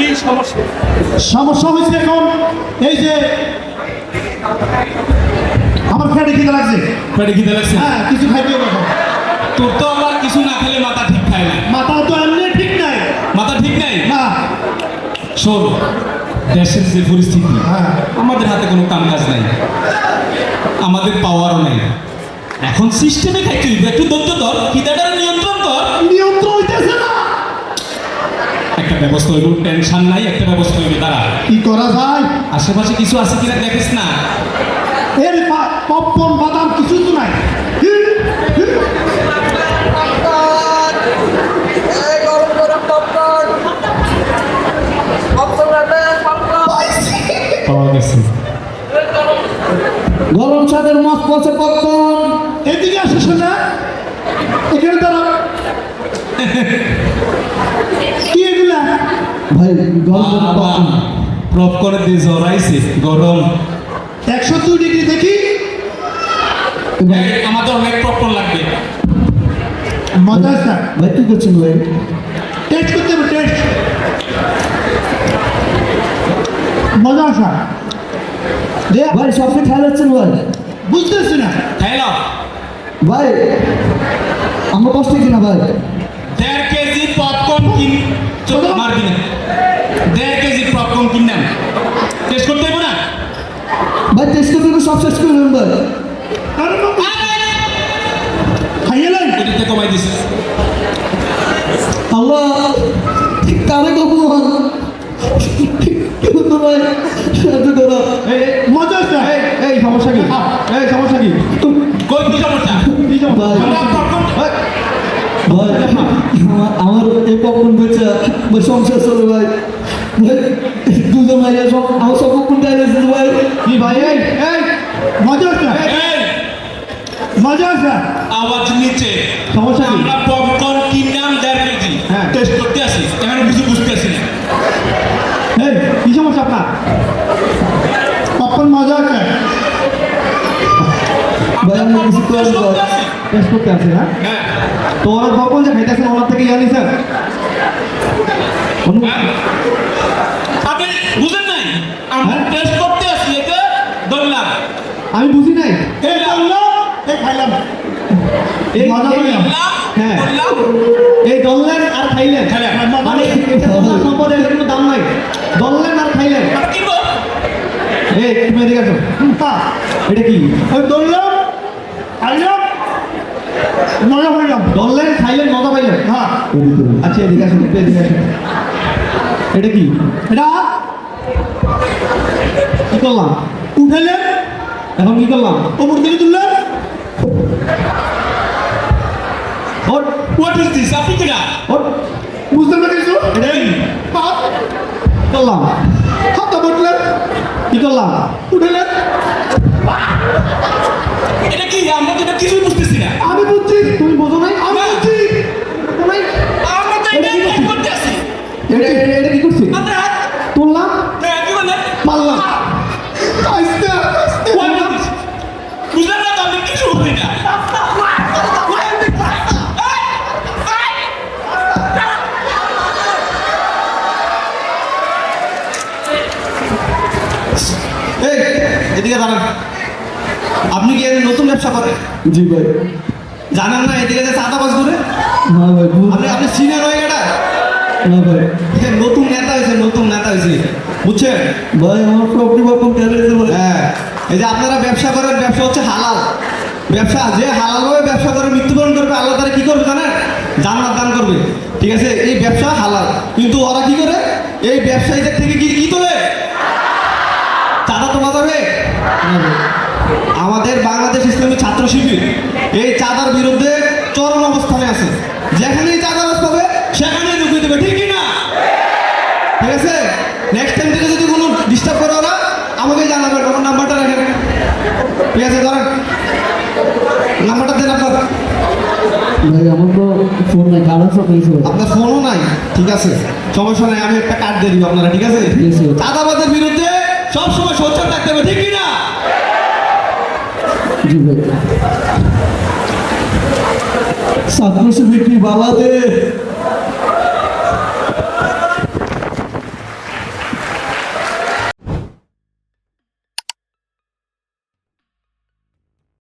কি সমস্যা? সমস্যা হয়েছে এখন এই যে আমার ফ্যাটে খিদে লাগছে। পেটে খিদে লাগছে? হ্যাঁ কিছু এখন। তোর তো আবার কিছু না খেলে মাথা ঠিক খায় না। মাথা তো এমনি ঠিক নাই। মাথা ঠিক নাই? না। শোন দেশের যে পরিস্থিতি হ্যাঁ। আমাদের হাতে কোনো কাম কাজ নাই। আমাদের পাওয়ারও নাই। এখন সিস্টেমে খাইতে একটু ধৈর্য ধর খিদাটার নিয়ন্ত্রণ কর। নিয়ন্ত্রণ ব্যবস্থা হইব টেনশন নাই একটা ব্যবস্থা হইবে তারা কি করা যায়? আশেপাশে কিছু আছে কিনা দেখিস না। এর পপকর্ন বাদাম কিছু তো নাই। গরম গরম পপকর্ন পপকর্ন রাখবেন পপকর্ন এদিকে আসে শোনা এখানে দাঁড়া কি এগুলা ভাই গরম পপকর্ন প্রপ করে দিয়ে জড়াইছে গরম। একশো দুই ডিগ্রি দেখি। আমাদের অনেক পপকর্ন লাগবে। মজা আছে ভাই কি করছেন ভাই? টেস্ট করতে হবে টেস্ট মজা আসা দে ভাই সবকে খেয়াল যাচ্ছেন ভাই। বুঝতেছি না। খাইল ভাই আমার কষ্ট কিনা ভাই? দেড় কেজি পপকর্ন কিন চোখ মারবি না দেড় কেজি পপকর্ন কিনলাম। টেস্ট করতে হবে না? ভাই টেস্ট করতে সব শেষ করে দেবেন ভাই। খাইয়ে লাই। এটাতে কমাই দিছে? আল্লাহ ঠিক তারে কখন মজা আছে এই সমস্যা কি? এই সমস্যা কি? কই? কি সমস্যা? আমরা পপকর্ন ভাই আমার এই পপকর্ন বেচা ভাই সংসার চলে ভাই। দুজন ভাই সব আমার সব পপকর্ন খাই ভাই? কি ভাই এই মজা মজা আওয়াজ নিচে। সমস্যা আমরা পপকর্ন কিনলাম দেড় কেজি হ্যাঁ। টেস্ট করতে আসি। এখন কিছু বুঝতে আসি না। এই কি সমস্যা আপনার? পপকর্ন মজা আছে? ভাই আমি কিছু করে। টেস্ট করতে আসি। টেস্ট আছে হ্যাঁ। তো ওরা যে খাইতেছেন ওনার থেকে স্যার হ্যাঁ। আপনি বুঝেন নাই? আমরা হ্যাঁ। টেস্ট করতে আসি এতে ধরলাম। আমি বুঝি নাই। এই এই খাইলাম। এই মজা করলাম হ্যাঁ। এই আর খাইলেন। মানে সম্পদের কোনো দাম নাই। দললেন আর খাইলেন। এই তুমি এদিকে আসো। এটা কি? ওই খাইলাম মজা পাইলাম দললেন খাইলেন মজা পাইলেন হ্যাঁ। আচ্ছা এদিকে আসুন একটু এদিকে আসুন। এটা কি? এটা? কি করলাম? উঠাইলেন এখন কি করলাম? ওপর থেকে তুললেন? হোয়াট ইজ দিস আপনি কিনা? ওর বুঝতে পেরেছ? এটাই করলাম। হাতটা বটলেন? কি করলাম? উঠাইলেন এটা কি? আমরা তো এটা কিছুই বুঝতেছি না আমি বুঝছি তুমি বোঝো নাই আমি না। বুঝছি তুমি আমরা তো এটা এটা কি টেস্ট করতে আসি এটা এটা- এটা কি করছি আমরা তুললাম হ্যাঁ, কি বললেন পারলাম আস্তে আস্তে হোয়াট ইজ দিস বুঝলেন না তো আপনি কিছু বুঝলেন না এই এদিকে দাঁড়ান আপনি কি নতুন ব্যবসা করেন? জি ভাই। জানেন না এদিকে যে চাঁদাবাজ করে না ভাই আপনি আপনি সিনিয়র হয়ে গেটা না ভাই। নতুন নেতা হয়েছে নতুন নেতা হয়েছে। বুঝছেন? ভাই আমার প্রপার্টি পপকর্ন খেয়ে গেছে হ্যাঁ। এই যে আপনারা ব্যবসা করেন ব্যবসা হচ্ছে হালাল। ব্যবসা যে হালালভাবে ব্যবসা করে মৃত্যুবরণ করবে আল্লাহ তারা কি করবে জানেন? জান্নাত দান করবে। ঠিক আছে? এই ব্যবসা হালাল। কিন্তু ওরা কি করে? এই ব্যবসায়ীদের থেকে কি কি তোলে? চাঁদা আমাদের বাংলাদেশ ইসলামী ছাত্র শিবির এই চাঁদার বিরুদ্ধে চরম অবস্থানে আছে। যেখানেই চাঁদা পাবে সেখানেই রুখে দেবে ঠিক কি না ঠিক আছে? নেক্সট টাইম থেকে যদি কোনো ডিস্টার্ব করে ওরা আমাকে জানাবেন আমার নাম্বারটা রাখেন ঠিক আছে ধরেন। নাম্বারটা দেন আপনার। ভাই আমার তো ফোন নাই কারণ সব আপনার ফোনও নাই ঠিক আছে। সমস্যা নাই আমি একটা কার্ড দিয়ে দিব আপনারা ঠিক আছে। চাঁদাবাদের বিরুদ্ধে সবসময় সোচ্চার থাকতে হবে ঠিক কি না জি ভাই ছাত্র শিবির বালাতে